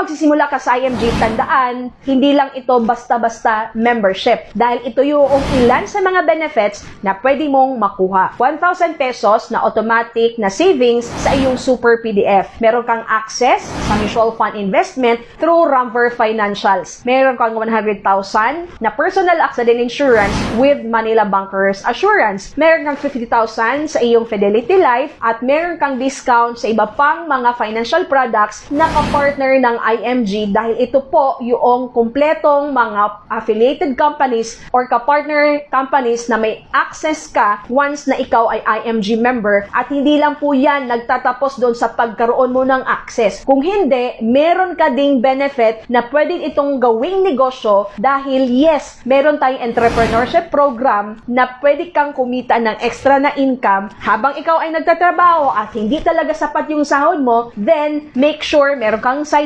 magsisimula ka sa IMG, tandaan, hindi lang ito basta-basta membership. Dahil ito yung ilan sa mga benefits na pwede mong makuha. 1,000 pesos na automatic na savings sa iyong super PDF. Meron kang access sa mutual fund investment through Ramver Financials. Meron kang 100,000 na personal accident insurance with Manila Bankers Assurance. Meron kang 50,000 sa iyong Fidelity Life at meron kang discount sa iba pang mga financial products na kapartner ng IMG dahil ito po yung kumpletong mga affiliated companies or kapartner companies na may access ka once na ikaw ay IMG member at hindi lang po yan nagtatapos doon sa pagkaroon mo ng access. Kung hindi, meron ka ding benefit na pwedeng itong gawing negosyo dahil yes, meron tayong entrepreneurship program na pwede kang kumita ng extra na income habang ikaw ay nagtatrabaho at hindi talaga sapat yung sahod mo, then make sure meron kang side